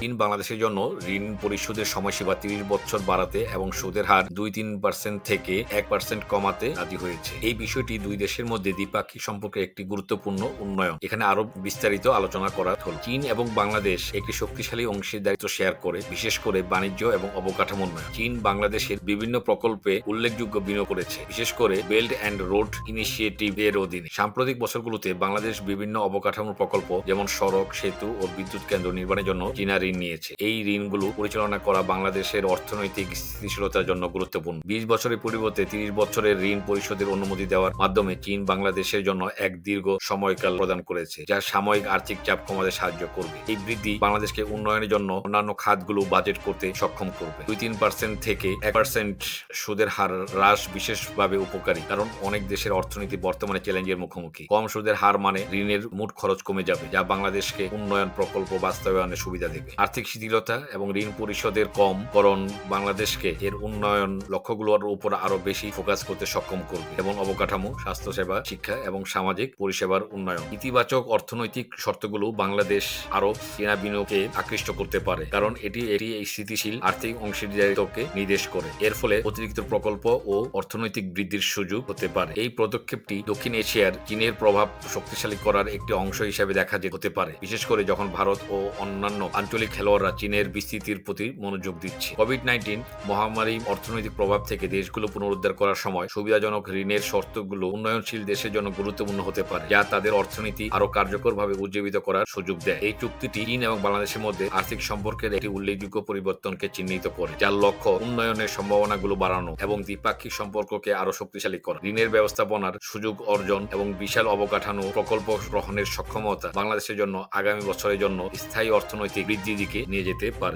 চীন বাংলাদেশের জন্য ঋণ পরিশোধের সময়সীমা তিরিশ বছর বাড়াতে এবং সুদের হার দুই তিন পার্সেন্ট থেকে এক পার্সেন্ট কমাতে রাজি হয়েছে। এই বিষয়টি দুই দেশের মধ্যে দ্বিপাক্ষিক সম্পর্কে একটি গুরুত্বপূর্ণ উন্নয়ন। এখানে আরও বিস্তারিত আলোচনা করা হল। চীন এবং বাংলাদেশ একটি শক্তিশালী অংশীদারিত্ব শেয়ার করে, বিশেষ করে বাণিজ্য এবং অবকাঠামো উন্নয়ন। চীন বাংলাদেশের বিভিন্ন প্রকল্পে উল্লেখযোগ্য বিনিয়োগ করেছে, বিশেষ করে বেল্ট অ্যান্ড রোড ইনিশিয়েটিভ এর অধীনে। সাম্প্রতিক বছরগুলোতে বাংলাদেশ বিভিন্ন অবকাঠামো প্রকল্প, যেমন সড়ক, সেতু ও বিদ্যুৎ কেন্দ্র নির্মাণের জন্য চীনা ঋণ নিয়েছে। এই ঋণগুলো পরিচালনা করা বাংলাদেশের অর্থনৈতিক স্থিতিশীলতার জন্য গুরুত্বপূর্ণ। বিশ বছরের পরিবর্তে তিরিশ বছরের ঋণ পরিশোধের অনুমতি দেওয়ার মাধ্যমে চীন বাংলাদেশের জন্য এক দীর্ঘ সময়কাল প্রদান করেছে, যা সাময়িক আর্থিক চাপ কমাতে সাহায্য করবে। এই বৃদ্ধি বাংলাদেশকে উন্নয়নের জন্য অন্যান্য খাতগুলো বাজেট করতে সক্ষম করবে। দুই তিন পার্সেন্ট থেকে এক পার্সেন্ট সুদের হার হ্রাস বিশেষভাবে উপকারী, কারণ অনেক দেশের অর্থনীতি বর্তমানে চ্যালেঞ্জের মুখোমুখি। কম সুদের হার মানে ঋণের মোট খরচ কমে যাবে, যা বাংলাদেশকে উন্নয়ন প্রকল্প বাস্তবায়নের সুবিধা দেবে। আর্থিক শিথিলতা এবং ঋণ পরিশোধের কম করণ বাংলাদেশকে এর উন্নয়ন লক্ষ্যগুলোর উপর আরও বেশি ফোকাস করতে সক্ষম করবে এবং অবকাঠামো, স্বাস্থ্যসেবা, শিক্ষা এবং সামাজিক পরিষেবার উন্নয়ন। ইতিবাচক অর্থনৈতিক শর্তগুলো বাংলাদেশ আরও চীনা বিনিয়োগকে আকৃষ্ট করতে পারে, কারণ এটি এটি এই স্থিতিশীল আর্থিক অংশীদারিত্বকে নির্দেশ করে। এর ফলে অতিরিক্ত প্রকল্প ও অর্থনৈতিক বৃদ্ধির সুযোগ হতে পারে। এই পদক্ষেপটি দক্ষিণ এশিয়ার চীনের প্রভাব শক্তিশালী করার একটি অংশ হিসেবে দেখা যেতে হতে পারে, বিশেষ করে যখন ভারত ও অন্যান্য আঞ্চলিক খেলোয়াড়রা চীনের বিস্তৃতির প্রতি মনোযোগ দিচ্ছে। কোভিড নাইন্টিন মহামারী অর্থনৈতিক প্রভাব থেকে দেশগুলো পুনরুদ্ধার করার সময় সুবিধাজনক ঋণের শর্তগুলো উন্নয়নশীল দেশের জন্য গুরুত্বপূর্ণ হতে পারে, যা তাদের অর্থনীতি আরও কার্যকরভাবে উজ্জীবিত করার সুযোগ দেয়। এই চুক্তিটি চীন এবং বাংলাদেশের মধ্যে আর্থিক সম্পর্কের একটি উল্লেখযোগ্য পরিবর্তনকে চিহ্নিত করে, যার লক্ষ্য উন্নয়নের সম্ভাবনাগুলো বাড়ানো এবং দ্বিপাক্ষিক সম্পর্ককে আরও শক্তিশালী করা। ঋণের ব্যবস্থাপনার সুযোগ অর্জন এবং বিশাল অবকাঠামো প্রকল্প গ্রহণের সক্ষমতা বাংলাদেশের জন্য আগামী বছরের জন্য স্থায়ী অর্থনৈতিক বৃদ্ধির দিকে নিয়ে যেতে পারে।